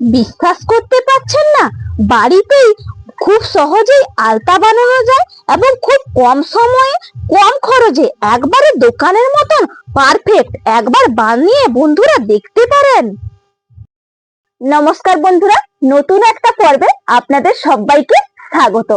বিশ্বাস করতে পারছেন না? বাড়িতেই খুব সহজেই আলতা বানানো যায় এবং খুব কম সময়ে, কম খরচে একবারে দোকানের মতন পারফেক্ট একবার বানিয়ে বন্ধুরা দেখতে পারেন। নমস্কার বন্ধুরা, নতুন একটা পর্বে আপনাদের সবাইকে স্বাগত।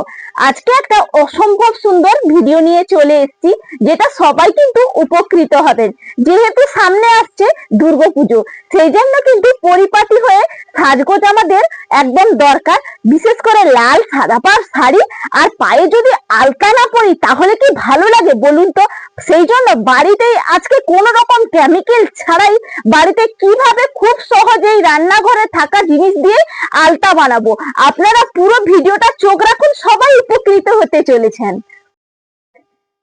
আজকে একটা অসম্ভব সুন্দর ভিডিও নিয়ে চলে এসেছি, যেটা সবাই কিন্তু উপকৃত হবেন। যেহেতু সামনে আসছে দুর্গাপুজো সেই জন্য কিন্তু পরিপাটি হয়ে সাজগোজ আমাদের একদম দরকার। বিশেষ করে লাল সাদা পাড় শাড়ি আর পায়ে যদি আলকা না পরি, তাহলে কি ভালো লাগে বলুন তো? সেই জন্য বাড়িতেই আজকে কোন রকম কেমিক্যাল ছাড়াই বাড়িতে কীভাবে খুব সহজেই রান্নাঘরে থাকা জিনিস দিয়ে আলতা বানাবো। আপনারা পুরো ভিডিওটা চোখ রাখুন সবাই উপকৃত হতে চলেছেন।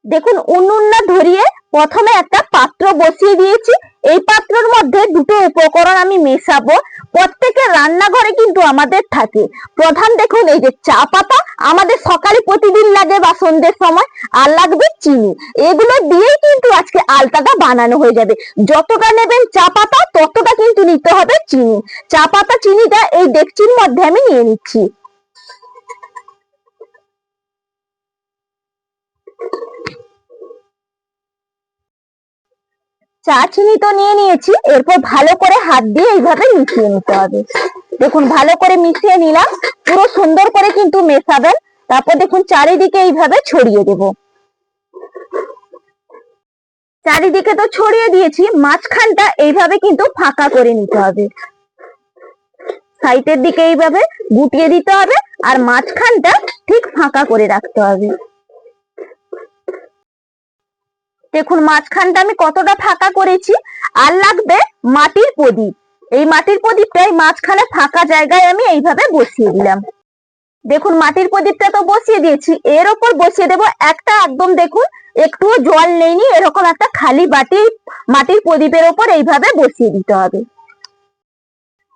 দেখুন উনুন্না ধরিয়ে প্রথমে একটা পাত্র বসিয়ে দিয়েছি। এই পাত্রের মধ্যে দুটো উপকরণ আমি মেশাবো। প্রত্যেকের রান্নাঘরে কিন্তু আমাদের থাকে। প্রধান দেখুন, এই যে চা পাতা, আমাদের সকালে প্রতিদিন লাগে বা সন্ধ্যের সময়, আর লাগবে চিনি। এগুলো দিয়েই কিন্তু আজকে আলতাটা বানানো হয়ে যাবে। যতটা নেবেন চা পাতা, ততটা কিন্তু নিতে হবে চিনি। চা পাতা, চিনিটা এই ডেকচির মধ্যে আমি নিয়ে নিচ্ছি। চা চিনি তো নিয়ে নিয়েছি, এরপর ভালো করে হাত দিয়ে এইভাবে মিশিয়ে নিতে হবে। দেখুন, ভালো করে মিশিয়ে নিলাম, পুরো সুন্দর করে কিন্তু মেশাবেন। তারপর দেখুন, চারিদিকে এইভাবে ছড়িয়ে দেব। চারিদিকে তো ছড়িয়ে দিয়েছি, মাঝখানটা এইভাবে কিন্তু ফাঁকা করে নিতে হবে। সাইডের দিকে এইভাবে গুটিয়ে দিতে হবে, আর মাঝখানটা ঠিক ফাঁকা করে রাখতে হবে। দেখুন, মাঝখানটা আমি কতটা ফাঁকা করেছি, আর লাগবে মাটির প্রদীপ। এই মাটির প্রদীপটা এই মাঝখানে ফাঁকা জায়গায় আমি এইভাবে বসিয়ে দিলাম। দেখুন, মাটির প্রদীপটা তো বসিয়ে দিয়েছি। এর ওপর বসিয়ে দেব একটা, একদম দেখুন, একটুও জল নেইনি, এরকম একটা খালি বাটি মাটির প্রদীপের ওপর এইভাবে বসিয়ে দিতে হবে।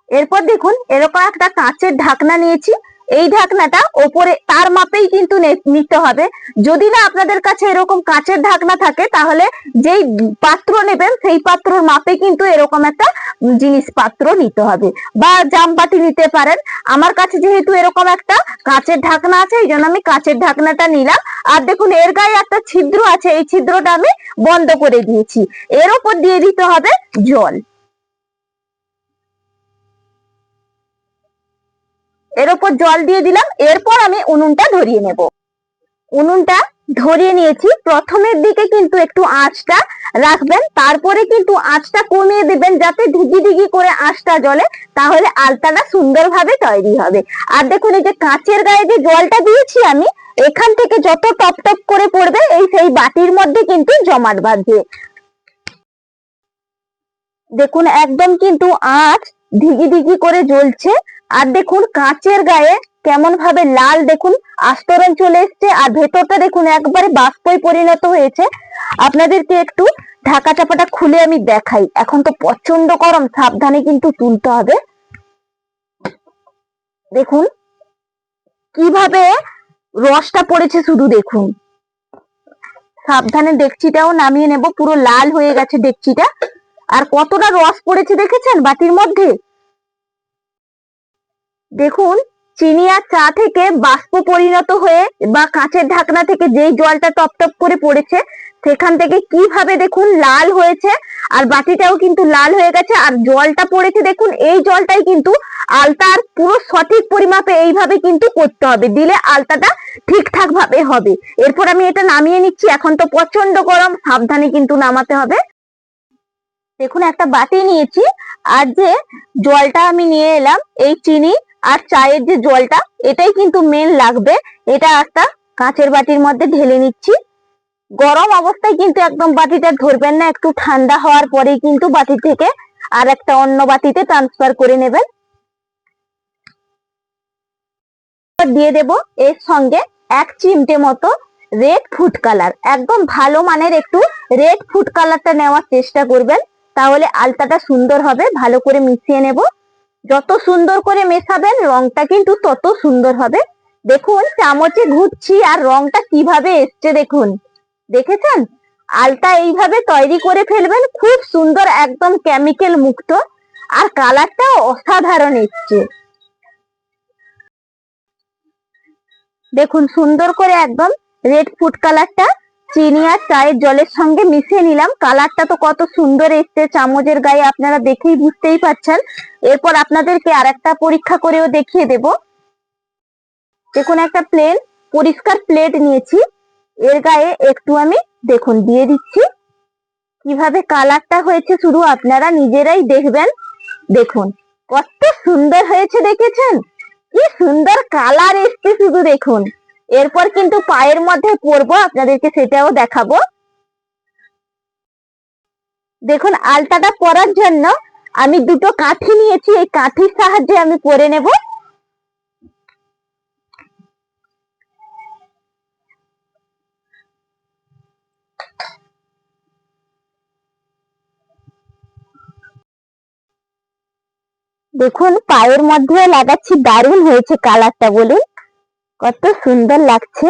এরপর দেখুন, এরকম একটা কাঁচের ঢাকনা নিয়েছি। এই ঢাকনাটা ওপরে, তার মাপেই কিন্তু নিতে হবে। যদি না আপনাদের কাছে এরকম কাঁচের ঢাকনা থাকে, তাহলে যেই পাত্র নেবেন, সেই পাত্রর মাপে কিন্তু এরকম একটা জিনিস পাত্র নিতে হবে। বা জামবাটি নিতে পারেন। আমার কাছে যেহেতু এরকম একটা কাঁচের ঢাকনা আছে, এই জন্য আমি কাঁচের ঢাকনাটা নিলাম। আর দেখুন, এর গায়ে একটা ছিদ্র আছে, এই ছিদ্রটা আমি বন্ধ করে দিয়েছি। এর ওপর দিয়ে দিতে হবে জল। এর ওপর জল দিয়ে দিলাম, এরপর আমি উনুনটা ধরিয়ে নেব। উনুনটা ধরিয়ে নিয়েছি। প্রথমের দিকে কিন্তু একটু আঁচটা রাখবেন, তারপরে কিন্তু আঁচটা কমিয়ে দিবেন যাতে ঢিগি ঢিগি করে আঁচটা জ্বলে, তাহলে আলতাটা সুন্দরভাবে তৈরি হবে। আর দেখুন, এই যে কাঁচের গায়ে যে জলটা দিয়েছি আমি, এখান থেকে যত টপ টপ করে পড়বে, এই সেই বাটির মধ্যে কিন্তু জমাট বাঁধবে। দেখুন, একদম কিন্তু আঁচ ঢিগি ঢিগি করে জ্বলছে। আর দেখুন, কাঁচের গায়ে কেমন ভাবে লাল দেখুন, আস্তরণ চলে এসছে। আর ভেতরটা দেখুন, একবারে বাষ্পই পরিণত হয়েছে। আপনাদেরকে একটু ঢাকা চাপাটা খুলে আমি দেখাই। এখন তো প্রচণ্ড গরম, সাবধানে কিন্তু তুলতে হবে। দেখুন, কীভাবে রসটা পড়েছে শুধু দেখুন। সাবধানে ডেকচিটাও নামিয়ে নেব, পুরো লাল হয়ে গেছে ডেকচিটা। আর কতটা রস পড়েছে দেখেছেন বাটির মধ্যে? দেখুন, চিনি আর চা থেকে বাষ্প পরিণত হয়ে বা কাঁচের ঢাকনা থেকে যেই জলটা টপ টপ করে পড়েছে, সেখান থেকে কীভাবে দেখুন লাল হয়েছে, আর বাটিটাও কিন্তু লাল হয়ে গেছে, আর জলটা পড়েছে দেখুন, এই জলটাই কিন্তু আলতার পুরো সঠিক পরিমাপে এইভাবে কিন্তু করতে হবে, দিলে আলতাটা ঠিকঠাক ভাবে হবে। এরপর আমি এটা নামিয়ে নিচ্ছি, এখন তো প্রচণ্ড গরম, সাবধানে কিন্তু নামাতে হবে। দেখুন, একটা বাটি নিয়েছি, আর যে জলটা আমি নিয়ে এলাম, এই চিনি আর চায়ের যে জলটা, এটাই কিন্তু মেন লাগবে। এটা একটা কাঁচের বাটির মধ্যে ঢেলে নিচ্ছি। গরম অবস্থায় কিন্তু একদম বাটিটা ধরবেন না, একটু ঠান্ডা হওয়ার পরেই কিন্তু বাটি থেকে আর একটা অন্য বাটিতে ট্রান্সফার করে নেবেন। দিয়ে দেব এর সঙ্গে এক চিমটে মতো রেড ফুড কালার একদম ভালো মানের একটু রেড ফুড কালারটা নেওয়ার চেষ্টা করবেন। তাহলে আলতাটা সুন্দর হবে, ভালো করে মিশিয়ে নেব। যত সুন্দর করে মেশাবেন, রংটা কিন্তু তত সুন্দর হবে। দেখুন, চামচে ঘুরছি আর রংটা কীভাবে এসছে দেখুন। দেখেছেন? আলতা এইভাবে তৈরি করে ফেলবেন, খুব সুন্দর একদম কেমিক্যাল মুক্ত। আর কালারটা অসাধারণ এসছে। দেখুন, সুন্দর করে একদম রেড ফুড কালারটা চিনি আর চায়ের জলের সঙ্গে মিশিয়ে নিলাম। কালারটা তো কত সুন্দর এসছে, চামচের গায়ে আপনারা দেখেই বুঝতেই পারছেন। এরপর আপনাদেরকে আর একটা পরীক্ষা করেও দেখিয়ে দেব। দেখুন একটা প্লেন, পরিষ্কার প্লেট নিয়েছি। এর গায়ে একটু আমি দেখুন দিয়ে দিচ্ছি। কীভাবে কালারটা হয়েছে শুধু আপনারা নিজেরাই দেখবেন। দেখুন, কত সুন্দর হয়েছে, দেখেছেন? কি সুন্দর কালার এসছে শুধু দেখুন। এরপর কিন্তু পায়ের মধ্যে পরবো, আপনাদেরকে সেটাও দেখাবো। দেখুন, আলতাটা পরার জন্য আমি দুটো কাঠি নিয়েছি, এই কাঠির সাহায্যে আমি পরে নেব। দেখুন, পায়ের মধ্যে লাগাচ্ছি, দারুণ হয়েছে কালারটা, বলুন। কত সুন্দর লাগছে।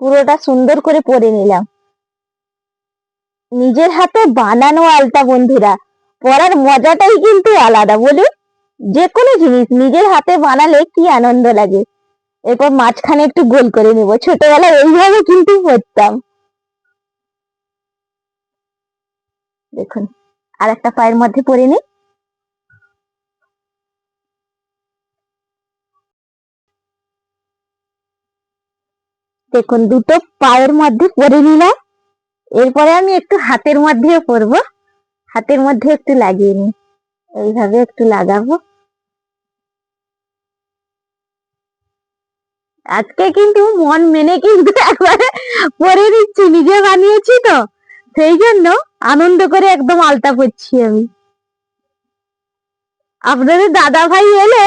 পুরোটা সুন্দর করে পরে নিলাম। নিজের হাতে বানানো আলতা বন্ধুরা, পরার মজাটাই কিন্তু আলাদা। বলুন, যে কোনো জিনিস নিজের হাতে বানালে কি আনন্দ লাগে। এরপর মাঝখানে একটু গোল করে নিব। ছোটবেলায় এইভাবে কিন্তু পরতাম দেখুন আর একটা পায়ের মধ্যে পরে নি দেখুন, দুটো পায়ের মধ্যে পরে নিলাম। এরপরে আমি একটু হাতের মধ্যেও পরবো হাতের মধ্যে একটু লাগিয়ে নি এইভাবে একটু লাগাবো। আজকে কিন্তু মন মেনে কিন্তু একবারে পরে দিচ্ছি, নিজে বানিয়েছি তো। সেই জন্য আনন্দ করে একদম আলতা পরছি আমি। আপনাদের দাদা ভাই এলে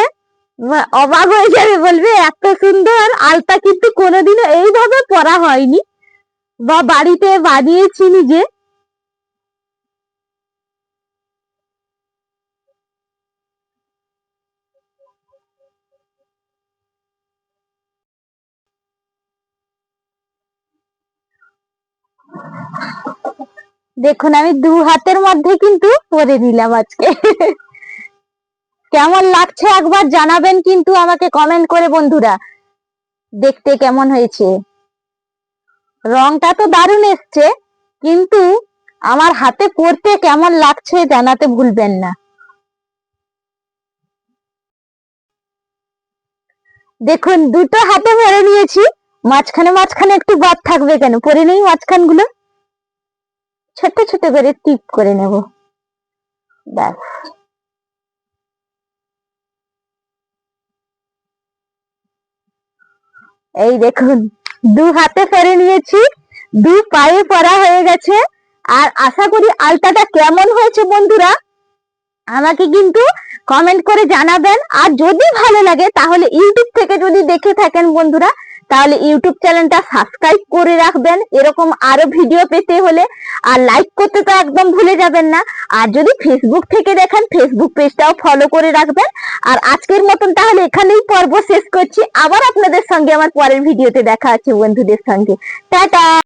অবাক হয়ে যাবে, বলবে, এত সুন্দর আলতা কিন্তু কোনোদিনও এইভাবে পরা হয়নি। বা বাড়িতে বানিয়েছি নিজে। দেখুন, আমি দু হাতের মধ্যে কিন্তু পরে নিলাম আজকে। কেমন লাগছে একবার জানাবেন কিন্তু আমাকে কমেন্ট করে বন্ধুরা। দেখতে কেমন হয়েছে। রংটা তো দারুণ এসছে, কিন্তু আমার হাতে পরতে কেমন লাগছে জানাতে ভুলবেন না। দেখুন, দুটো হাতে পরে নিয়েছি। মাঝখানে মাঝখানে একটু বাদ থাকবে কেন? পরে নেই মাঝখানগুলো ছোট ছোট করে টিপ করে নেব। ব্যাস। এই দেখুন, দু হাতে পরে নিয়েছি, দু পায়ে পরা হয়ে গেছে। আর আশা করি আলতাটা কেমন হয়েছে বন্ধুরা, আমাকে কিন্তু কমেন্ট করে জানাবেন। আর যদি ভালো লাগে, তাহলে ইউটিউব থেকে যদি দেখে থাকেন বন্ধুরা তাহলে ইউটিউব চ্যানেলটা সাবস্ক্রাইব করে রাখবেন। এরকম আরও ভিডিও পেতে হলে আর লাইক করতে তো একদম ভুলে যাবেন না। আর যদি ফেসবুক থেকে দেখেন ফেসবুক পেজটাও ফলো করে রাখবেন। আর আজকের মতন তাহলে এখানেই পর্ব শেষ করছি। আবার আপনাদের সঙ্গে আমার পরের ভিডিওতে দেখা আছে বন্ধুদের সঙ্গে। টাটা!